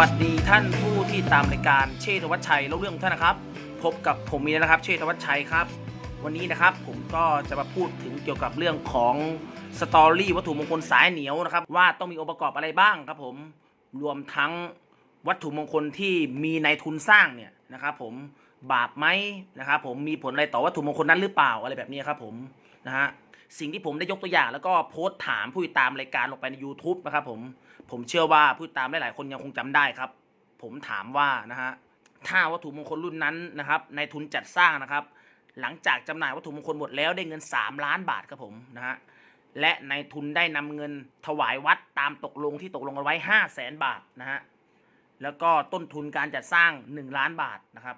วัสดีท่านผู้ที่ตามรายการเชษฐวัชชัยเล่าเรื่องท่านนะครับ พบกับผมมีแล้วนะครับ เชษฐวัชชัยครับ วันนี้นะครับผมก็จะมาพูดถึงเกี่ยวกับเรื่องของสตอรี่วัตถุมงคลสายเหนียวนะครับ ว่าต้องมีองค์ประกอบอะไรบ้างครับ ผมรวมทั้งวัตถุมงคลที่มีในายทุนสร้างเนี่ยนะครับ ผม บาปไหมนะครับผมมีผลอะไรต่อวัตถุมงคลนั้นหรือเปล่าอะไรแบบนี้ครับผมนะฮะสิ่งที่ผมได้ยกตัวอย่างแล้วก็โพสต์ถามผู้ติดตามรายการลงไปใน YouTube นะครับผมผมเชื่อว่าผู้ติดตามหลายๆคนยังคงจำได้ครับ ผมถามว่านะฮะถ้าวัตถุมงคลรุ่นนั้นนะครับในทุนจัดสร้างนะครับ หลังจากจำหน่ายวัตถุมงคลหมดแล้วได้เงิน 3 ล้านบาทครับผมนะฮะและในทุนได้นำเงินถวายวัดตามตกลงที่ตกลงกันไว้ 5 0 0แสนบาทนะฮะแล้วก็ต้นทุนการจัดสร้าง 1 ล้านบาทนะครับ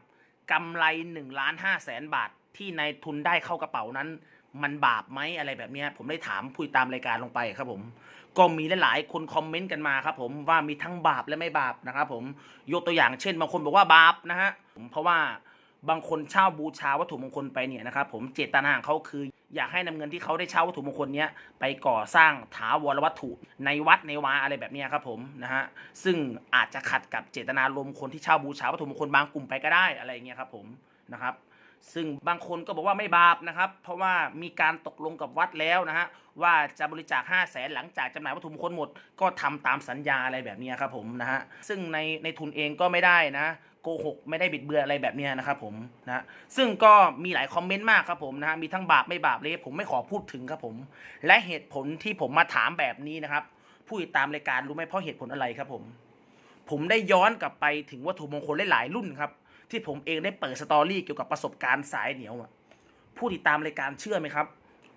กำไร1ล้านห้าแสนบาท ที่นายทุนได้เข้ากระเป๋านั้น มันบาปไหมอะไรแบบนี้ผมได้ถามพูดตามรายการลงไปครับผมก็มีหลายๆคนคอมเมนต์กันมาครับผมว่ามีทั้งบาปและไม่บาปนะครับผมยกตัวอย่างเช่นบางคนบอกว่าบาปนะฮะเพราะว่าบางคนเช่าบูชาวัตถุมงคลไปเนี่ยนะครับผมเจตนาของเขาคือ อยากให้นำเงินที่เขาได้เช่าวัตถุมงคลนี้ไปก่อสร้างถาวรวัตถุในวัดในวาอะไรแบบนี้ครับผมนะฮะซึ่งอาจจะขัดกับเจตนารมณ์คนที่เช่าบูชาวัตถุมงคลบางกลุ่มไปก็ได้อะไรอย่างเงี้ยครับผมนะครับ ซึ่งบางคนก็บอกว่าไม่บาปนะครับ เพราะว่ามีการตกลงกับวัดแล้วนะฮะว่าจะบริจาค 5 0 0แสนหลังจากจำหน่ายวัตถุมงคลหมด ก็ทำตามสัญญาอะไรแบบนี้ครับผมนะฮะซึ่งในในทุนเองก็ไม่ได้นะโกหกไม่ได้บิดเบือนอะไรแบบนี้นะครับผมนะซึ่งก็มีหลายคอมเมนต์มากครับผมนะฮะมีทั้งบาปไม่บาปเลยผมไม่ขอพูดถึงครับผม และเหตุผลที่ผมมาถามแบบนี้นะครับผู้ติดตามรายการรู้ไหมเพราะเหตุผลอะไรครับผม ผมได้ย้อนกลับไปถึงวัตถุมงคลหลายๆรุ่นครับ ที่ผมเองได้เปิดสตอรี่เกี่ยวกับประสบการณ์สายเหนียวอะผู้ติดตามรายการเชื่อไหมครับ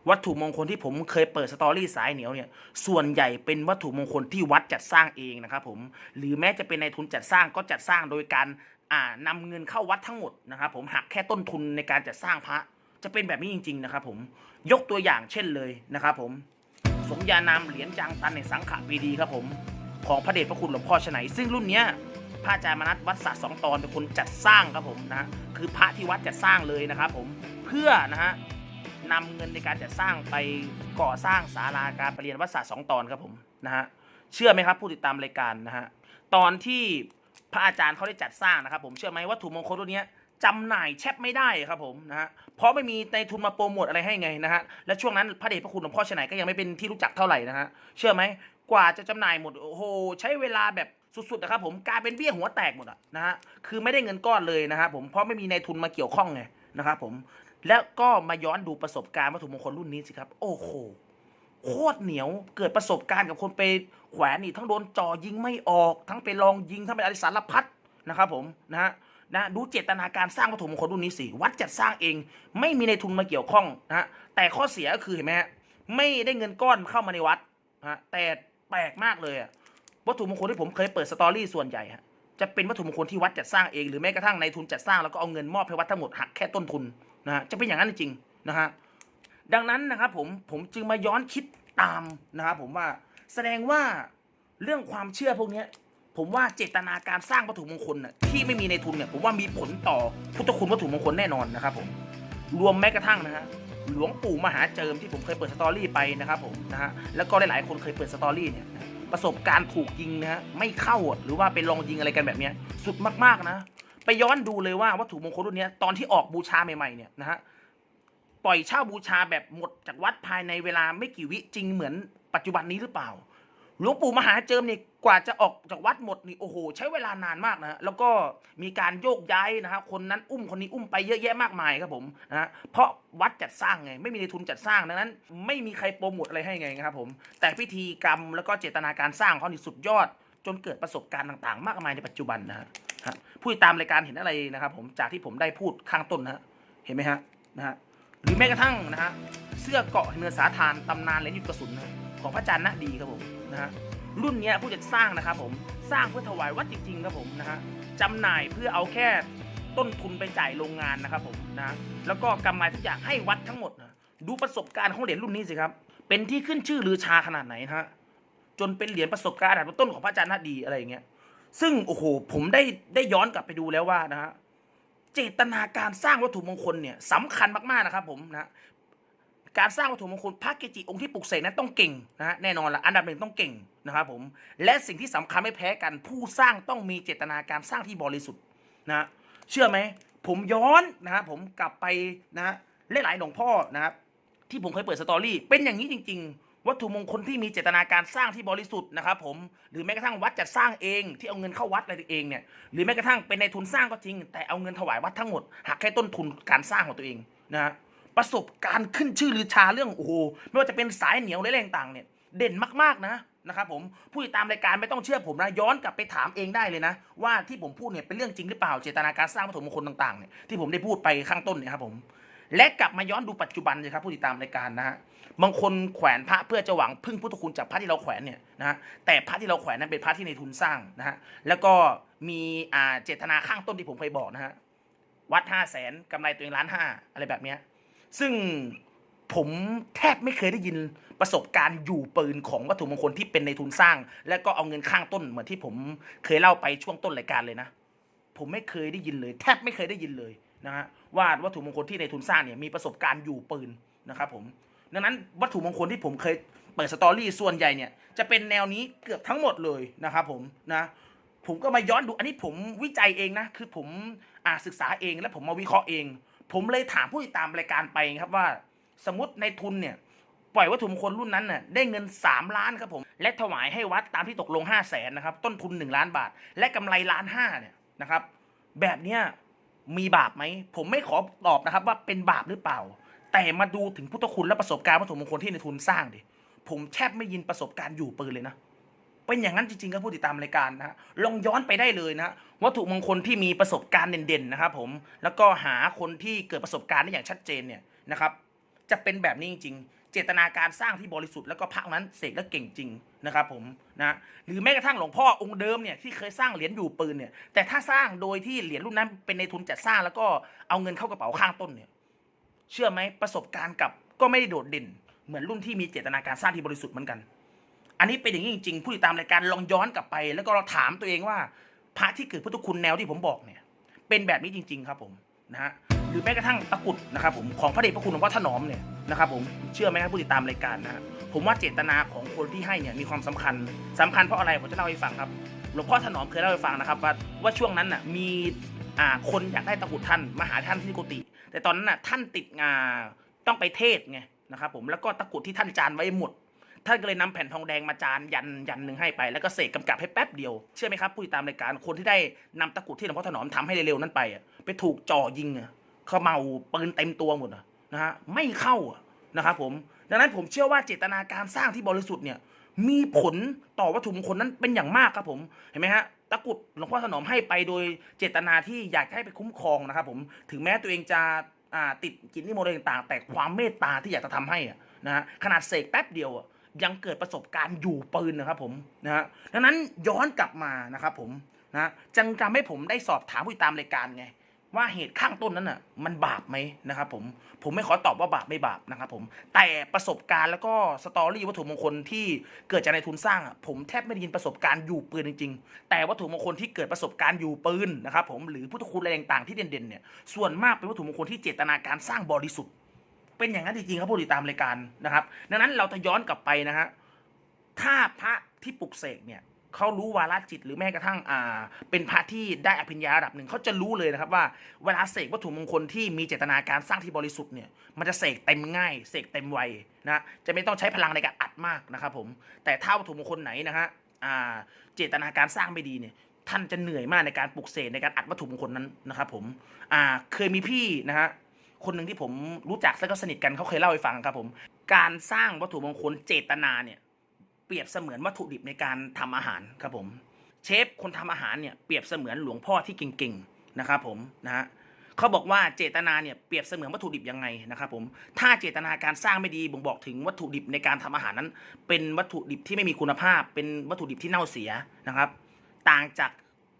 วัตถุมงคลที่ผมเคยเปิดสตอรี่สายเหนียวเนี่ย ส่วนใหญ่เป็นวัตถุมงคลที่วัดจัดสร้างเองนะครับผมหรือแม้จะเป็นในทุนจัดสร้างก็จัดสร้างโดยการอ่านำเงินเข้าวัดทั้งหมดนะครับผมหักแค่ต้นทุนในการจัดสร้างพระจะเป็นแบบนี้จริง ๆ นะครับผมยกตัวอย่างเช่นเลยนะครับผมสมญานามเหรียญจางตันในสังขปีดีครับผมของพระเดชพระคุณหลวงพ่อชนัยซึ่งรุ่นเนี้ย พระอาจารย์มนัสวัดสระสองตอนเป็นคนจัดสร้างครับผมนะฮะคือพระที่วัดจัดสร้างเลยนะครับผมเพื่อนะฮะนำเงินในการจัดสร้างไปก่อสร้างศาลาการประเรียนวัดสระสองตอนครับผมนะฮะเชื่อไหมครับผู้ติดตามรายการนะฮะตอนที่พระอาจารย์เขาได้จัดสร้างนะครับ ผมเชื่อไหมวัตถุมงคลรุ่นเนี้ยจำหน่ายแชบไม่ได้ครับผมนะฮะเพราะไม่มีในทุนมาโปรโมทอะไรให้ไงนะฮะและช่วงนั้นพระเดชพระคุณหลวงพ่อชนัยก็ยังไม่เป็นที่รู้จักเท่าไหร่นะฮะเชื่อไหมกว่าจะจำหน่ายหมดโอ้โหใช้เวลาแบบ สุดๆนะครับผมกลายเป็นเบี้ยหัวแตกหมดอะนะฮะคือไม่ได้เงินก้อนเลยนะครับผมเพราะไม่มีในายทุนมาเกี่ยวข้องไงนะครับผมแล้วก็มาย้อนดูประสบการณ์วัตถุมงคลรุ่นนี้สิครับ โอ้โหโคตรเหนียวเกิดประสบการณ์กับคนไปแขวนนี่ทั้งโดนจ่อยิงไม่ออก ทั้งไปลองยิงทั้งไปอะไรสารพัดนะครับผมนะฮะนะดูเจตนาการสร้างวัตถุมงคลรุ่นนี้สิวัดจัดสร้างเอง ไม่มีในายทุนมาเกี่ยวข้องนะฮะแต่ข้อเสียก็คือเห็นไหมฮะไม่ได้เงินก้อนเข้ามาในวัดนะฮะแต่แปลกมากเลยอะ วัตถุมงคลที่ผมเคยเปิดสตอรี่ส่วนใหญ่ฮะจะเป็นวัตถุมงคลที่วัดจัดสร้างเองหรือแม้กระทั่งในทุนจัดสร้างแล้วก็เอาเงินมอบให้วัดทั้งหมดหักแค่ต้นทุนนะฮะจะเป็นอย่างนั้นจริงนะฮะดังนั้นนะครับผมผมจึงมาย้อนคิดตามนะครับผมว่าแสดงว่าเรื่องความเชื่อพวกนี้ผมว่าเจตนาการสร้างวัตถุมงคลน่ะที่ไม่มีในทุนเนี่ยผมว่ามีผลต่อพุทธคุณวัตถุมงคลแน่นอนนะครับผมรวมแม้กระทั่งนะฮะหลวงปู่มหาเจิมที่ผมเคยเปิดสตอรี่ไปนะครับผมนะฮะแล้วก็หลายๆคนเคยเปิดสตอรี่เนี่ย ประสบการณ์ถูกยิงนะฮะไม่เข้าหรือว่าไปลองยิงอะไรกันแบบเนี้ยสุดมากๆนะ ไปย้อนดูเลยว่าวัตถุมงคลรุ่นนี้ตอนที่ออกบูชาใหม่ๆเนี่ยนะฮะปล่อยเช่าบูชาแบบหมดจากวัดภายในเวลาไม่กี่วิจริงเหมือนปัจจุบันนี้หรือเปล่า หลวงปู่มหาเจิมนี่กว่าจะออกจากวัดหมดนี่โอ้โห ใช้เวลานานมากนะแล้วก็มีการโยกย้ายนะฮะคนนั้นอุ้มคนนี้อุ้มไปเยอะแยะมากมายครับผมนะฮะเพราะวัดจัดสร้างไง ไม่มีในทุนจัดสร้างดังนั้น ไม่มีใครโปรโมทอะไรให้ไงครับผม แต่พิธีกรรมแล้วก็เจตนาการสร้างเขานี่สุดยอด จนเกิดประสบการณ์ต่าง ๆ มากมายในปัจจุบันนะฮะผู้ติดตามรายการเห็นอะไรนะครับ ผมจากที่ผมได้พูดข้างต้นนะเห็นไหมฮะนะฮะหรือแม้กระทั่งนะฮะเสื้อเกาะเนื้อสาทานตำนานเหรียญหยุดกระสุนนะ ของพระอาจารย์ณดีครับผมนะฮะรุ่นเนี้ยผู้จัดสร้างนะครับผมสร้างเพื่อถวายวัดจริงๆครับผมนะฮะจำหน่ายเพื่อเอาแค่ต้นทุนไปจ่ายโรงงานนะครับผมนะฮะแล้วก็กำไรทุกอย่างให้วัดทั้งหมดนะดูประสบการณ์ของเหรียญรุ่นนี้สิครับเป็นที่ขึ้นชื่อลือชาขนาดไหนฮะจนเป็นเหรียญประสบการณ์อันดับต้นของพระอาจารย์นาดีอะไรอย่างเงี้ยซึ่งโอ้โหผมได้ได้ย้อนกลับไปดูแล้วว่านะฮะเจตนาการสร้างวัตถุมงคลเนี่ยสำคัญมากๆนะครับผมนะ การสร้างวัตถุมงคลพระเกจิองค์ที่ปลุกเสกนั้นต้องเก่งนะฮะแน่นอนละอันดับหนึ่งต้องเก่งนะครับผมและสิ่งที่สำคัญไม่แพ้กันผู้สร้างต้องมีเจตนาการสร้างที่บริสุทธิ์นะฮะเชื่อไหมผมย้อนนะฮะผมกลับไปนะฮะหลายๆหลวงพ่อนะครับที่ผมเคยเปิดสตอรี่เป็นอย่างนี้จริง ๆ วัตถุมงคลที่มีเจตนาการสร้างที่บริสุทธิ์นะครับผมหรือแม้กระทั่งวัดจัดสร้างเองที่เอาเงินเข้าวัดอะไรเองเนี่ยหรือแม้กระทั่งเป็นในทุนสร้างก็จริง แต่เอาเงินถวายวัดทั้งหมดหักแค่ต้นทุนการสร้างของตัวเองนะฮะ ประสบการณ์ขึ้นชื่อลือชาเรื่องโอ้โหไม่ว่าจะเป็นสายเหนียวหรืออะไรต่างเนี่ยเด่นมากๆนะนะครับผมผู้ติดตามรายการไม่ต้องเชื่อผมนะย้อนกลับไปถามเองได้เลยนะ ว่าที่ผมพูดเนี่ยเป็นเรื่องจริงหรือเปล่าเจตนาการสร้างวัตถุมงคลต่างๆเนี่ยที่ผมได้พูดไปข้างต้นเนี่ยครับผมและกลับมาย้อนดูปัจจุบันเลยครับผู้ติดตามรายการนะฮะบางคนแขวนพระเพื่อจะหวังพึ่งพุทธคุณจากพระที่เราแขวนเนี่ยนะฮะแต่พระที่เราแขวนนั้นเป็นพระที่ในทุนสร้างนะฮะแล้วก็มีอ่าเจตนาข้างต้นที่ผมเคยบอกนะฮะวัดห้าแสนกำไรตัวเองล้านห้าอะไรแบบเนี้ย ซึ่งผมแทบไม่เคยได้ยินประสบการณ์อยู่ปืนของวัตถุมงคลที่เป็นในทุนสร้าง แล้วก็เอาเงินข้างต้นเหมือนที่ผมเคยเล่าไปช่วงต้นรายการเลยนะ ผมไม่เคยได้ยินเลย แทบไม่เคยได้ยินเลยนะฮะว่าวัตถุมงคลที่ในทุนสร้างเนี่ยมีประสบการณ์อยู่ปืนนะครับผมดังนั้นวัตถุมงคลที่ผมเคยเปิดสตอรี่ส่วนใหญ่เนี่ยจะเป็นแนวนี้เกือบทั้งหมดเลยนะครับผมนะผมก็มาย้อนดูอันนี้ผมวิจัยเองนะคือผมอ่าศึกษาเองและผมมาวิเคราะห์เอง ผมเลยถามผู้ติดตามรายการไปครับว่า สมมติในทุนเนี่ย ปล่อยวัตถุมงคลรุ่นนั้นน่ะได้เงิน 3 ล้านครับผม และถวายให้วัดตามที่ตกลง 5 0 0แสนนะครับ ต้นทุน 1 ล้านบาท และกำไรล้านห้าเนี่ยนะครับ แบบเนี้ยมีบาปไหม ผมไม่ขอตอบนะครับว่าเป็นบาปหรือเปล่า แต่มาดูถึงพุทธคุณและประสบการณ์วัตถุมงคลที่ในทุนสร้างดิผมแทบไม่ยินประสบการณ์อยู่ปืนเลยนะ เป็นอย่างนั้นจริงๆครับผู้ติดตามรายการนะฮะลองย้อนไปได้เลยนะฮะวัตถุมงคลที่มีประสบการณ์เด่นๆนะครับผมแล้วก็หาคนที่เกิดประสบการณ์ได้อย่างชัดเจนเนี่ยนะครับจะเป็นแบบนี้จริงๆ เจตนาการสร้างที่บริสุทธิ์แล้วก็พระนั้นเสกและเก่งจริงนะครับผมนะหรือแม้กระทั่งหลวงพ่อองค์เดิมเนี่ยที่เคยสร้างเหรียญอยู่ปืนเนี่ยแต่ถ้าสร้างโดยที่เหรียญรุ่นนั้นเป็นในทุนจัดสร้างแล้วก็เอาเงินเข้ากระเป๋าข้างต้นเนี่ยเชื่อไหมประสบการณ์กับก็ไม่ได้โดดเด่น เหมือนรุ่นที่มีเจตนาการสร้างที่บริสุทธิ์เหมือนกัน อันนี้เป็นอย่างนี้จริงๆผู้ติดตามรายการลองย้อนกลับไป แล้วก็เราถามตัวเองว่า พระที่เกิดพุทธคุณแนวที่ผมบอกเนี่ย เป็นแบบนี้จริง ๆ ครับผมนะฮะหรือแม้กระทั่งตะกุดนะครับผมของพระเดชพระคุณหลวงพ่อถนอมเนี่ยนะครับผมเชื่อไหมครับผู้ติดตามรายการนะฮะผมว่าเจตนาของคนที่ให้เนี่ยมีความสำคัญสำคัญเพราะอะไรผมจะเล่าให้ฟังครับหลวงพ่อถนอมเคยเล่าให้ฟังนะครับว่าว่าช่วงนั้นน่ะมีอ่าคนอยากได้ตะกุดท่านมาหาท่านที่กุฏิแต่ตอนนั้นน่ะท่านติดงานต้องไปเทศไงนะครับผมแล้วก็ตะกุดที่ท่านจานไว้หมด ท่านก็เลยนำแผ่นทองแดงมาจานยันยันหนึ่งให้ไป แล้วก็เสกกำกับให้แป๊บเดียว เชื่อไหมครับผู้ติดตามรายการคนที่ได้นำตะกรุดที่หลวงพ่อถนอมทำให้เร็วๆนั้นไปไปถูกจ่อยิงเขาเมาปืนเต็มตัวหมดนะฮะไม่เข้านะครับผมดังนั้นผมเชื่อว่าเจตนาการสร้างที่บริสุทธิ์เนี่ยมีผลต่อวัตถุมงคลนั้นเป็นอย่างมากครับผมเห็นไหมฮะตะกุดหลวงพ่อถนอมให้ไปโดยเจตนาที่อยากให้ไปคุ้มครองนะครับผมถึงแม้ตัวเองจะติดกินนิมนต์ต่าง แต่ความเมตตาที่อยากจะทำให้นะฮะขนาดเสกแป๊บเดียวอะ ยังเกิดประสบการณ์อยู่ปืนนะครับผมนะฮะดังนั้นย้อนกลับมานะครับผมนะจังทำให้ผมได้สอบถามผู้ตามรายการไงว่าเหตุข้างต้นนั้นน่ะมันบาปไหมนะครับผมผมไม่ขอตอบว่าบาปไม่บาปนะครับผมแต่ประสบการณ์แล้วก็สตอรี่วัตถุมงคลที่เกิดจากในทุนสร้างอะผมแทบไม่ได้ยินประสบการณ์อยู่ปืนจริงๆ แต่วัตถุมงคลที่เกิดประสบการณ์อยู่ปืนนะครับผมหรือพุทธคุณอะไรต่างๆที่เด่นๆเนี่ยส่วนมากเป็นวัตถุมงคลที่เจตนาการสร้างบริสุทธิ์ เป็นอย่างนั้นจริงๆครับผู้ติดตามรายการนะครับ ดังนั้นเราจะย้อนกลับไปนะฮะถ้าพระที่ปลุกเสกเนี่ยเขารู้วาระจิตหรือแม้กระทั่งอ่า เป็นพระที่ได้อภิญญาระดับหนึ่งเขาจะรู้เลยนะครับว่าเวลาเสกวัตถุมงคลที่มีเจตนาการสร้างที่บริสุทธิ์เนี่ยมันจะเสกเต็มง่ายเสกเต็มไวนะจะไม่ต้องใช้พลังในการอัดมากนะครับผมแต่ถ้าวัตถุมงคลไหนนะฮะอ่าเจตนาการสร้างไม่ดีเนี่ยท่านจะเหนื่อยมากในการปลุกเสกในการอัดวัตถุมงคลนั้นนะครับผมอ่าเคยมีพี่นะฮะ คนหนึ่งที่ผมรู้จักแล้วก็สนิทกันเขาเคยเล่าให้ฟังครับผม การสร้างวัตถุมงคลเจตนาเนี่ยเปรียบเสมือนวัตถุดิบในการทำอาหารครับผม เชฟคนทำอาหารเนี่ยเปรียบเสมือนหลวงพ่อที่เก่งๆนะครับผมนะฮะเขาบอกว่าเจตนาเนี่ยเปรียบเสมือนวัตถุดิบยังไงนะครับผมถ้าเจตนาการสร้างไม่ดีบ่งบอกถึงวัตถุดิบในการทำอาหารนั้น เป็นวัตถุดิบที่ไม่มีคุณภาพ เป็นวัตถุดิบที่เน่าเสียนะครับ ต่างจาก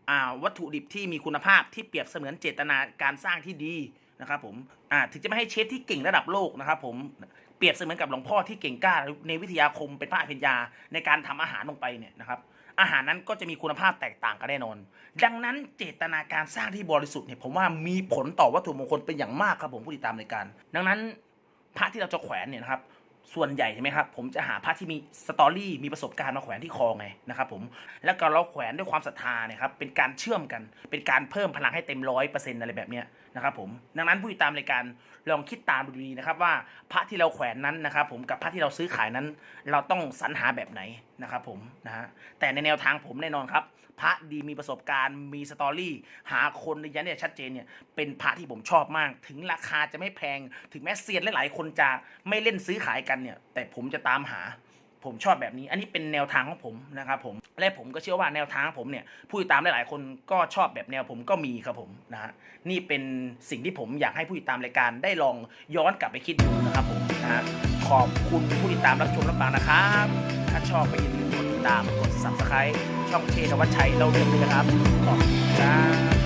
อ่าวัตถุดิบที่มีคุณภาพที่เปรียบเสมือนเจตนาการสร้างที่ดี นะครับผมอ่าถึงจะไม่ให้เชฟที่เก่งระดับโลกนะครับผมเปรียบเสมือนกับหลวงพ่อที่เก่งกล้าในวิทยาคมเป็นพระอภิญญาในการทำอาหารลงไปเนี่ยนะครับอาหารนั้นก็จะมีคุณภาพแตกต่างกันแน่นอน ดังนั้นเจตนาการสร้างที่บริสุทธิ์เนี่ยผมว่ามีผลต่อวัตถุมงคลเป็นอย่างมากครับผมผู้ติดตามรายการ ดังนั้นพระที่เราจะแขวนเนี่ยนะครับส่วนใหญ่ใช่ไหมครับผมจะหาพระที่มีสตอรี่มีประสบการณ์มาแขวนที่คอไงนะครับผมแล้วก็เราแขวนด้วยความศรัทธาเนี่ยครับเป็นการเชื่อมกันเป็นการเพิ่มพลังให้เต็มร้อยเปอร์เซ็นต์อะไรแบบเนี้ย นะครับผมดังนั้นผู้ติดตามรายการลองคิดตามดูดีนะครับว่าพระที่เราแขวนนั้นนะครับ ผมกับพระที่เราซื้อขายนั้น เราต้องสรรหาแบบไหนนะครับผมนะฮะแต่ในแนวทางผมแน่นอนครับ พระดีมีประสบการณ์มีสตอรี่ หาคนในยันเนี่ยชัดเจนเนี่ยเป็นพระที่ผมชอบมาก ถึงราคาจะไม่แพง ถึงแม้เซียนหลายๆคนจะไม่เล่นซื้อขายกันเนี่ย แต่ผมจะตามหา ผมชอบแบบนี้ อันนี้เป็นแนวทางของผมนะครับผมและผมก็เชื่อว่าแนวทางผมเนี่ยผู้ติดตามหลายๆคนก็ชอบแบบแนวผมก็มีครับผมนะฮะนี่เป็นสิ่งที่ผมอยากให้ผู้ติดตามรายการได้ลองย้อนกลับไปคิดดูนะครับผมนะฮะขอบคุณผู้ติดตามรับชมรับฟังนะครับ ถ้าชอบก็อย่าลืมกดติดตามกด subscribe ช่องเชนวัชชัยเราเรื่องเลยนะครับขอบคุณครับ